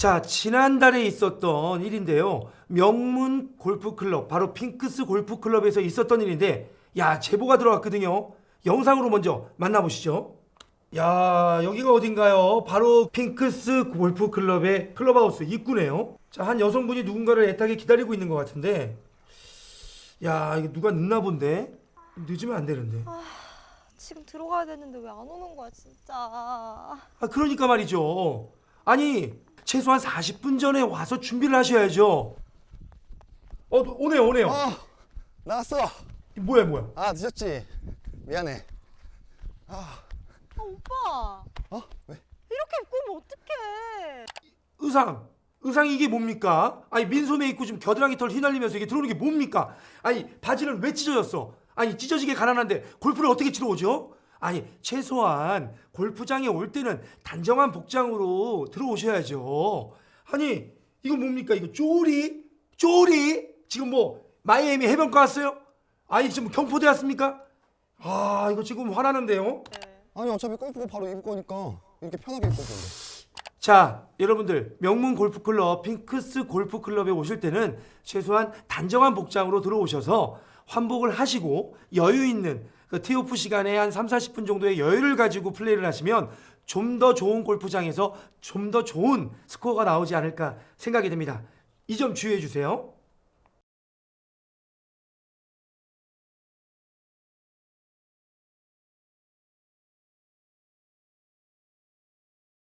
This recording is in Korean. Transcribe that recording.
자, 지난달에 있었던 일인데요. 명문 골프클럽, 바로 핑크스 골프클럽에서 있었던 일인데, 야, 제보가 들어왔거든요. 영상으로 먼저 만나보시죠. 야, 여기가 어딘가요? 바로 핑크스 골프클럽의 클럽하우스 입구네요. 자, 한 여성분이 누군가를 애타게 기다리고 있는 것 같은데, 야, 이거 누가 늦나 본데? 늦으면 안 되는데. 지금 들어가야 되는데 왜 안 오는 거야 진짜. 아, 그러니까 말이죠. 아니, 최소한 40분 전에 와서 준비를 하셔야죠. 어, 오네요, 오네요. 어 나왔어 뭐야, 뭐야. 아 늦었지 미안해 아 오빠 어? 왜? 이렇게 입고 오면 어떡해? 의상. 의상이 이게 뭡니까? 아니, 민소매 입고 지금 겨드랑이 털 휘날리면서 이게 들어오는 게 뭡니까? 아니, 바지는 왜 찢어졌어? 아니, 찢어지게 가난한데 골프를 어떻게 치러 오죠? 아니, 최소한 골프장에 올 때는 단정한 복장으로 들어오셔야죠. 아니, 이거 뭡니까? 이거 쪼리? 쪼리? 지금 뭐, 마이애미 해변가 왔어요? 아니, 지금 경포대 왔습니까? 아, 이거 지금 화나는데요? 아니 어차피 골프고 바로 입을 거니까 이렇게 편하게 입고 올 건데 자, 여러분들 명문 골프클럽 핑크스 골프클럽에 오실 때는 최소한 단정한 복장으로 들어오셔서 환복을 하시고 여유 있는 그 티오프 시간에 한 3, 40분 정도의 여유를 가지고 플레이를 하시면 좀 더 좋은 골프장에서 좀 더 좋은 스코어가 나오지 않을까 생각이 됩니다. 이 점 주의해 주세요.